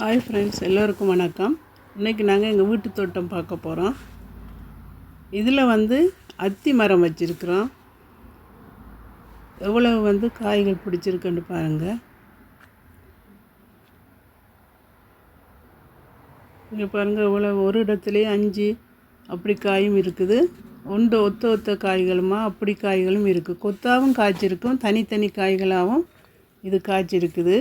Hi friends எல்லோருக்கும் வணக்கம். இன்றைக்கி நாங்கள் எங்கள் வீட்டு தோட்டம் பார்க்க போகிறோம் இதில் வந்து அத்தி மரம் வச்சுருக்குறோம். எவ்வளவு வந்து காய்கள் பிடிச்சிருக்குன்னு பாருங்கள் இங்கே பாருங்கள் இவ்வளோ ஒரு இடத்துலையே அஞ்சு அப்படி காயும் இருக்குது. ஒன்று ஒத்த ஒத்த காய்களுமா? அப்படி காய்களும் இருக்குது கொத்தாவும் காய்ச்சிருக்கும். தனித்தனி காய்களாகவும் இது காய்ச்சிருக்குது.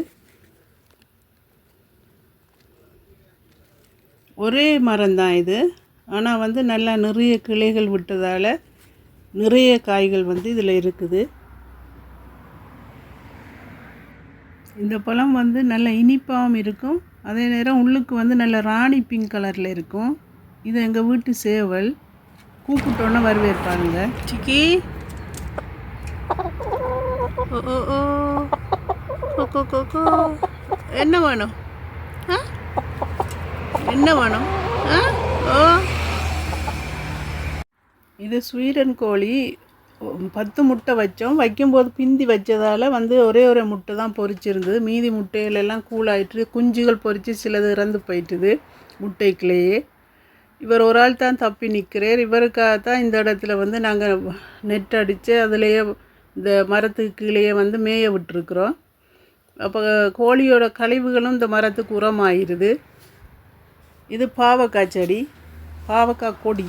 ஒரே மரம்தான் இது. ஆனால் வந்து நல்லா நிறைய கிளைகள் விட்டதால் நிறைய காய்கள் வந்து இதில் இருக்குது. இந்த பழம் வந்து நல்ல இனிப்பாகவும் இருக்கும். அதே நேரம் உள்ளுக்கு வந்து நல்ல ராணி பிங்க் கலரில் இருக்கும். இது எங்கள் வீட்டு சேவல். கூப்பிட்டோன்னே வரவேற்பாருங்க. சிக்கி. ஓ ஓ ஓ. கோ, கோ, என்ன வேணும்? என்ன வேணும்? ஆ? இது ஸ்வீடன் கோழி. பத்து முட்டை வச்சோம். வைக்கும்போது பிந்தி வச்சதால் வந்து ஒரே ஒரு முட்டை தான் பொறிச்சிருந்தது. மீதி முட்டைகளெல்லாம் கூலாயிட்டு குஞ்சுகள் பொறிச்சு சிலது இறந்து போயிட்டுது முட்டைக்குள்ளேயே. இவர் ஒரு ஆள் தான் தப்பி நிற்கிறார். இவருக்காக தான் இந்த இடத்துல வந்து நாங்கள் நெட் அடித்து அதுலேயே இந்த மரத்துக்கு கீழேயே வந்து மேய விட்டுருக்குறோம். அப்போ கோழியோட கழிவுகளும் இந்த மரத்துக்கு உரமாயிருது. இது பாவக்காய் செடி பாவக்காய் கொடி.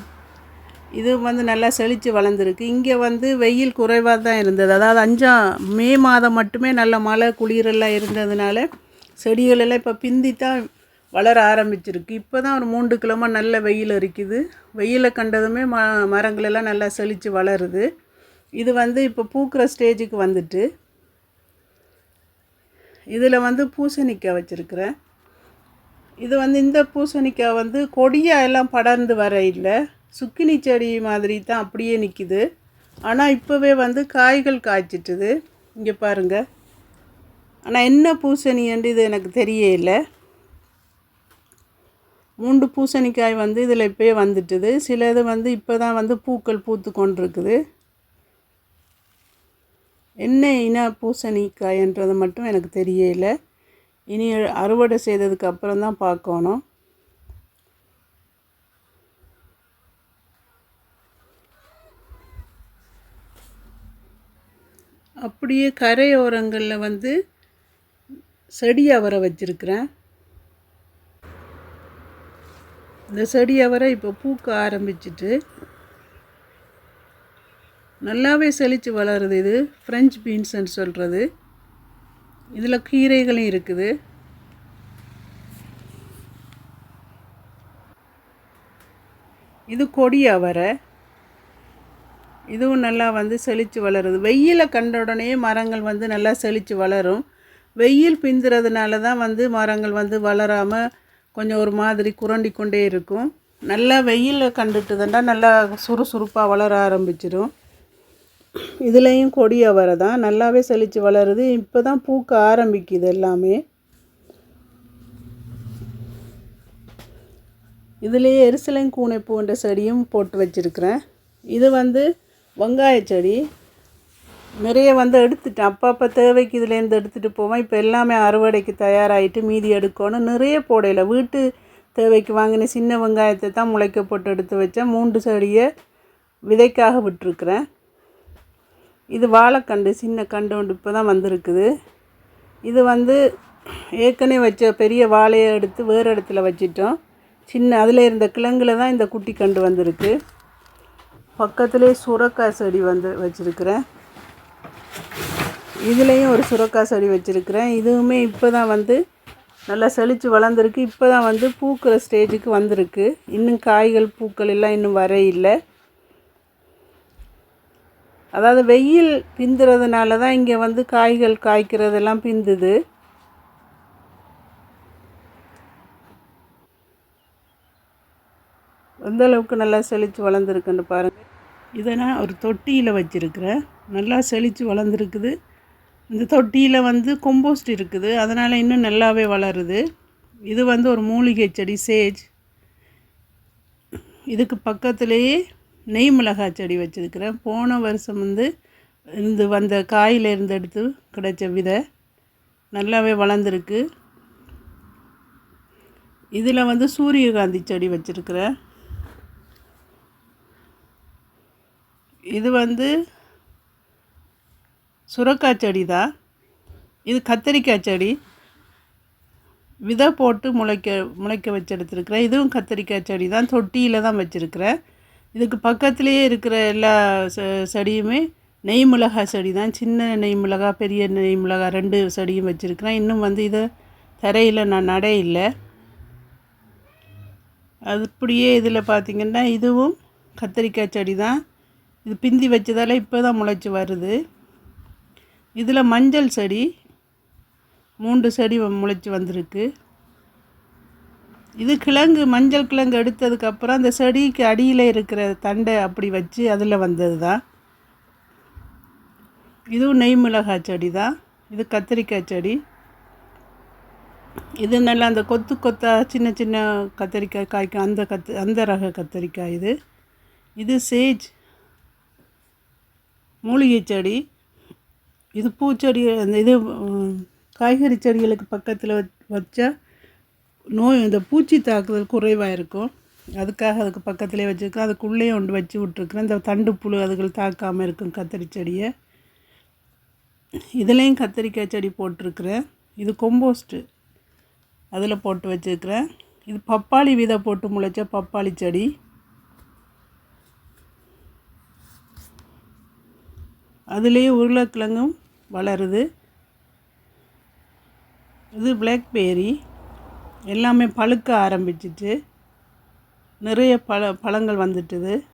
இது வந்து நல்லா செழித்து வளர்ந்துருக்கு. இங்கே வந்து வெயில் குறைவாக தான் இருந்தது. அதாவது அஞ்சாம் மே மாதம் மட்டுமே நல்ல மழை குளிரெல்லாம் இருந்ததுனால செடிகளெல்லாம் இப்போ பிந்தி தான் வளர ஆரம்பிச்சிருக்கு. இப்போ தான் ஒரு மூன்று கிலோமா நல்ல வெயில் இருக்குது வெயிலை கண்டதுமே ம மரங்களெல்லாம் நல்லா செழித்து வளருது. இது வந்து இப்போ பூக்கிற ஸ்டேஜுக்கு வந்துட்டு இதில் வந்து பூசணிக்காய் வச்சுருக்கிறேன். இது வந்து இந்த பூசணிக்காய் வந்து கொடியாக எல்லாம் படர்ந்து வர இல்லை. சுக்கினி செடி மாதிரி தான் அப்படியே நிற்கிது ஆனால் இப்போவே வந்து காய்கள் காய்ச்சிட்டுது. இங்கே பாருங்கள் ஆனால் என்ன பூசணின்ட்டு இது எனக்கு தெரியல மூன்று பூசணிக்காய் வந்து இதில் இப்போயே வந்துட்டுது. சிலது வந்து இப்போ தான் வந்து பூக்கள் பூத்து கொண்டிருக்குது. என்ன இன பூசணிக்காயன்றது மட்டும் எனக்கு தெரியலை இனி அறுவடை செய்ததுக்கு அப்புறம் தான் பார்க்கணும். அப்படியே கரையோரங்களில் வந்து செடி அவரை வச்சுருக்கிறேன். இந்த செடி அவரை இப்போ பூக்க ஆரம்பிச்சிட்டு நல்லாவே செழித்து வளருது இது. ஃப்ரெஞ்ச் பீன்ஸ்ன்னு சொல்கிறது இதில் கீரைகளும் இருக்குது. இது கொடி அவரை. இதுவும் நல்லா வந்து செழித்து வளருது. வெயிலை கண்ட உடனே மரங்கள் வந்து நல்லா செழித்து வளரும். வெயில் பிந்துறதுனால தான் வந்து மரங்கள் வந்து வளராமல் கொஞ்சம் ஒரு மாதிரி குரண்டி கொண்டே இருக்கும். நல்லா வெயிலில் கண்டுட்டுதுண்டா நல்லா சுறுசுறுப்பாக வளர ஆரம்பிச்சிடும் இதுலேயும் கொடி அவரை தான் நல்லாவே செழித்து வளருது. இப்போ தான் பூக்க ஆரம்பிக்குது எல்லாமே. இதுலேயே எரிசலையும் கூனைப்பூன்ற செடியும் போட்டு வச்சுருக்கிறேன். இது வந்து வெங்காய செடி. நிறைய வந்து எடுத்துட்டேன். அப்பப்போ தேவைக்கு இதுலேருந்து எடுத்துகிட்டு போவேன். இப்போ எல்லாமே அறுவடைக்கு தயாராகிட்டு மீதி எடுக்கணும். நிறைய போடையில் வீட்டு தேவைக்கு வாங்கின சின்ன வெங்காயத்தை தான் முளைக்க போட்டு எடுத்து வச்சேன். மூன்று செடியை விதைக்காக விட்டுருக்குறேன். இது வாழைக்கண்டு சின்ன கண்டு ஒன்று இப்போ தான் வந்திருக்குது. இது வந்து ஏற்கனவே வச்ச பெரிய வாழையை எடுத்து வேறு இடத்துல வச்சிட்டோம். சின்ன அதில் இருந்த கிழங்குல தான் இந்த குட்டி கண்டு வந்திருக்கு. பக்கத்துலேயே சுரக்காய் செடி வந்து வச்சுருக்கிறேன். இதுலேயும் ஒரு சுரக்காய் செடி வச்சுருக்கிறேன். இதுவுமே இப்போ தான் வந்து நல்லா செழித்து வளர்ந்துருக்கு. இப்போ தான் வந்து பூக்கிற ஸ்டேஜுக்கு வந்திருக்கு. இன்னும் காய்கள் பூக்கள் எல்லாம் இன்னும் வரையில்லை. அதாவது வெயில் பிந்துறதுனால தான் இங்கே வந்து காய்கள் காய்க்கிறதெல்லாம் பிந்துது. எந்த அளவுக்கு நல்லா செழித்து வளர்ந்துருக்குன்னு பாருங்கள் இதை நான் ஒரு தொட்டியில் வச்சுருக்கிறேன். நல்லா செழித்து வளர்ந்துருக்குது. இந்த தொட்டியில் வந்து கொம்போஸ்ட் இருக்குது. அதனால் இன்னும் நல்லாவே வளருது. இது வந்து ஒரு மூலிகை செடி சேஜ். இதுக்கு பக்கத்துலேயே நெய் மிளகாய் செடி வச்சுருக்கிறேன். போன வருஷம் வந்து இருந்து வந்த காயிலேருந்து எடுத்து கிடைச்ச விதை. நல்லாவே வளர்ந்துருக்கு. இதில் வந்து சூரியகாந்தி செடி வச்சுருக்கிறேன். இது வந்து சுரக்காய் செடி தான் இது கத்தரிக்காய் செடி. விதை போட்டு முளைக்க முளைக்க வச்சு எடுத்துருக்கிறேன். இதுவும் கத்தரிக்காய் செடி தான் தொட்டியில் தான் வச்சுருக்கிறேன். இதுக்கு பக்கத்துலேயே இருக்கிற எல்லா செ செடியுமே நெய் மிளகாய் செடி தான். சின்ன நெய் மிளகாய் பெரிய நெய் மிளகாய் ரெண்டு செடியும் வச்சுருக்கிறேன். இன்னும் வந்து இதை தரையில் நான் நடையில்லை இல்லை. அது இப்படியே இதில் பார்த்திங்கன்னா இதுவும் கத்திரிக்காய் செடி தான். இது பிந்தி வச்சதால் இப்போ தான் முளைச்சி வருது. இதில் மஞ்சள் செடி மூன்று செடி முளைச்சி வந்திருக்கு. இது கிழங்கு மஞ்சள் கிழங்கு எடுத்ததுக்கப்புறம் அந்த செடிக்கு அடியில் இருக்கிற தண்டை அப்படி வச்சு அதில் வந்தது தான் இதுவும் நெய் மிளகாய் செடி தான் இது கத்திரிக்காய் செடி. இது நல்லா அந்த கொத்து கொத்தா சின்ன சின்ன கத்திரிக்காய் காய்க்கும் அந்த கத்து அந்த ரக கத்திரிக்காய் இது. இது சேஜ். மூலிகை செடி. இது பூச்செடி அந்த இது காய்கறி செடிகளுக்கு பக்கத்தில் வச்சா நோய் இந்த பூச்சி தாக்குதல் குறைவாக இருக்கும் அதுக்காக அதுக்கு பக்கத்துலேயே வச்சுருக்கேன். அதுக்குள்ளேயே ஒன்று வச்சு விட்ருக்குறேன் இந்த தண்டு புழு அதுகள் தாக்காமல் இருக்கும் கத்திரி செடியை. இதுலேயும் கத்திரிக்காய் செடி போட்டிருக்கிறேன். இது கொம்போஸ்ட்டு அதில் போட்டு வச்சுருக்கிறேன். இது பப்பாளி விதை போட்டு முளைச்ச பப்பாளி செடி. அதுலேயே உருளைக்கிழங்கும் வளருது. இது பிளாக்பேரி எல்லாமே பழுக்க ஆரம்பிச்சிட்டு நிறைய பழ பழங்கள் வந்துட்டுது.